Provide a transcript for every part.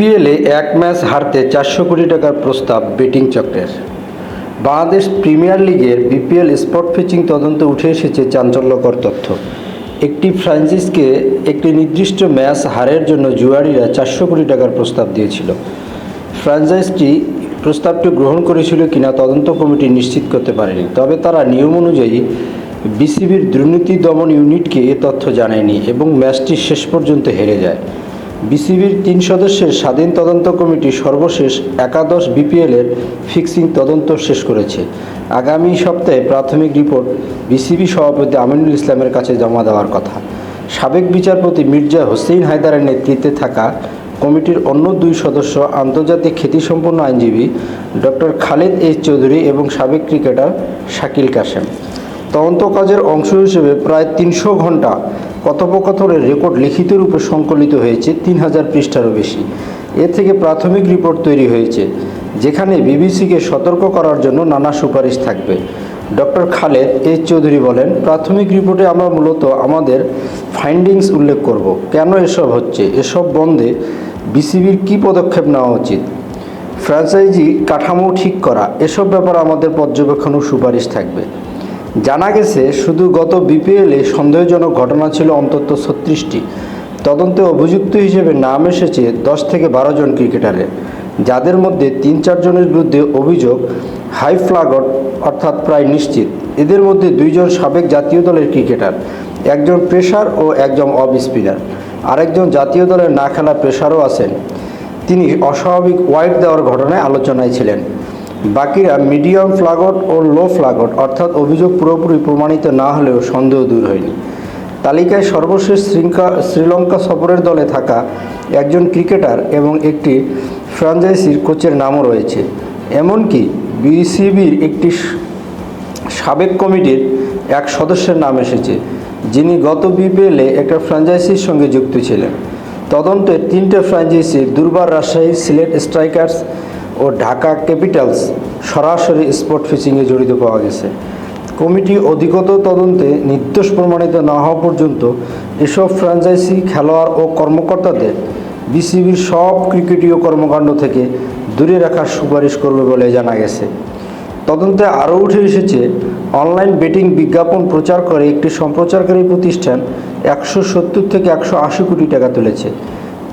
বিপিএলে এক ম্যাচ হারতে চারশো কোটি টাকার প্রস্তাব বেটিং চক্রের। বাংলাদেশ প্রিমিয়ার লিগের বিপিএল স্পট ফিচিং তদন্তে উঠে এসেছে চাঞ্চল্যকর তথ্য। একটি ফ্র্যাঞ্চাইজকে একটি নির্দিষ্ট ম্যাচ হারের জন্য জুয়ারিরা চারশো কোটি টাকার প্রস্তাব দিয়েছিল। ফ্র্যাঞ্চাইজটি প্রস্তাবটি গ্রহণ করেছিল কিনা তদন্ত কমিটি নিশ্চিত করতে পারেনি, তবে তারা নিয়ম অনুযায়ী বিসিবির দুর্নীতি দমন ইউনিটকে এ তথ্য জানায়নি এবং ম্যাচটি শেষ পর্যন্ত হেরে যায়। বিসিবির তিন সদস্যের স্বাধীন তদন্ত কমিটি সর্বশেষ একাদশ বিপিএলের ফিক্সিং তদন্ত শেষ করেছে। আগামী সপ্তাহে প্রাথমিক রিপোর্ট বিসিবি সভাপতি আমিনুল ইসলামের কাছে জমা দেওয়ার কথা। সাবেক বিচারপতি মির্জা হোসেইন হায়দারের নেতৃত্বে থাকা কমিটির অন্য দুই সদস্য আন্তর্জাতিক খ্যাতিসম্পন্ন আইনজীবী ডক্টর খালেদ এইচ চৌধুরী এবং সাবেক ক্রিকেটার শাকিল কাশেম। তদন্ত কাজের অংশ হিসেবে প্রায় তিনশো ঘণ্টা কথোপকথনের রেকর্ড লিখিত রূপে সংকলিত হয়েছে তিন হাজার পৃষ্ঠারও বেশি। এ থেকে প্রাথমিক রিপোর্ট তৈরি হয়েছে, যেখানে বিবিসিকে সতর্ক করার জন্য নানা সুপারিশ থাকবে। ডক্টর খালেদ এইচ চৌধুরী বলেন, প্রাথমিক রিপোর্টে আমরা মূলত আমাদের ফাইন্ডিংস উল্লেখ করব। কেন এসব হচ্ছে? এসব বন্ধে বিসিবির কী পদক্ষেপ নেওয়া উচিত? ফ্র্যাঞ্চাইজি কাঠামো ঠিক করা, এসব ব্যাপারে আমাদের পর্যবেক্ষণ ও সুপারিশ থাকবে। জানা গেছে, শুধু গত বিপিএলে সন্দেহজনক ঘটনা ছিল অন্তত ছত্রিশটি। তদন্তে অভিযুক্ত হিসেবে নাম এসেছে দশ থেকে বারো জন ক্রিকেটারের, যাদের মধ্যে তিন চারজনের বিরুদ্ধে অভিযোগ হাই ফ্লাগট অর্থাৎ প্রায় নিশ্চিত। এদের মধ্যে দুইজন সাবেক জাতীয় দলের ক্রিকেটার, একজন প্রেশার ও একজন অফ স্পিনার। আরেকজন জাতীয় দলের না খেলা প্রেশারও আছেন। তিনি অস্বাভাবিক ওয়াইড দেওয়ার ঘটনায় আলোচনায় ছিলেন। বাকিরা মিডিয়াম ফ্লাগট ও লো ফ্লাগট অর্থাৎ অভিযোগ পুরোপুরি প্রমাণিত না হলেও সন্দেহ দূর হয়নি। তালিকায় সর্বশেষ শ্রীলঙ্কা শ্রীলঙ্কা সফরের দলে থাকা একজন ক্রিকেটার এবং একটি ফ্রাঞ্চাইজির কোচের নামও রয়েছে। এমনকি বিসিবির একটি সাবেক কমিটির এক সদস্যের নাম এসেছে, যিনি গত বিপিএলে একটা ফ্র্যাঞ্চাইজির সঙ্গে যুক্ত ছিলেন। তদন্তে তিনটে ফ্র্যাঞ্চাইজি দুর্বার রাজশাহী সিলেট স্ট্রাইকার্স ও ঢাকা ক্যাপিটালস সরাসরি স্পট ফিচিংয়ে জড়িত পাওয়া গেছে। কমিটি অধিকতর তদন্তে নির্দোষ প্রমাণিত না হওয়া পর্যন্ত এসব ফ্র্যাঞ্চাইজি খেলোয়াড় ও কর্মকর্তাদের বিসিবির সব ক্রিকেটীয় কর্মকাণ্ড থেকে দূরে রাখার সুপারিশ করবে বলে জানা গেছে। তদন্তে আরও উঠে এসেছে, অনলাইন বেটিং বিজ্ঞাপন প্রচার করে একটি সম্প্রচারকারী প্রতিষ্ঠান একশো সত্তর থেকে একশো আশি কোটি টাকা তুলেছে।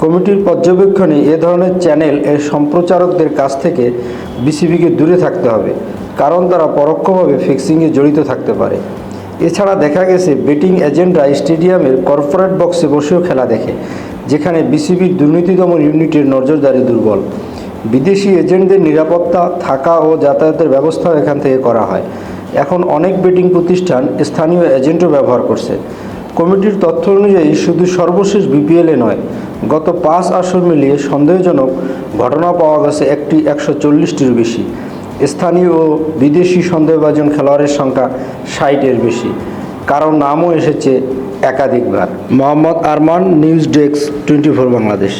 কমিটির পর্যবেক্ষণে এ ধরনের চ্যানেল এর সম্প্রচারকদের কাছ থেকে বিসিবিকে দূরে থাকতে হবে, কারণ তারা পরোক্ষভাবে ফিক্সিংয়ে জড়িত থাকতে পারে। এছাড়া দেখা গেছে, বেটিং এজেন্টরা স্টেডিয়ামের কর্পোরেট বক্সে বসেও খেলা দেখে, যেখানে বিসিবির দুর্নীতি ইউনিটের নজরদারি দুর্বল। বিদেশি এজেন্টদের নিরাপত্তা, থাকা ও যাতায়াতের ব্যবস্থাও এখান থেকে করা হয়। এখন অনেক বেটিং প্রতিষ্ঠান স্থানীয় এজেন্টও ব্যবহার করছে। কমিটির তথ্য অনুযায়ী শুধু সর্বশেষ বিপিএলে নয়, গত পাঁচ আসর মিলিয়ে সন্দেহজনক ঘটনা পাওয়া গেছে একটি একশো চল্লিশটির বেশি। স্থানীয় ও বিদেশি সন্দেহভাজন খেলোয়াড়ের সংখ্যা ষাটের বেশি। কারণ নামও এসেছে একাধিকবার। Mohammad Arman, news desk, twenty four Bangladesh.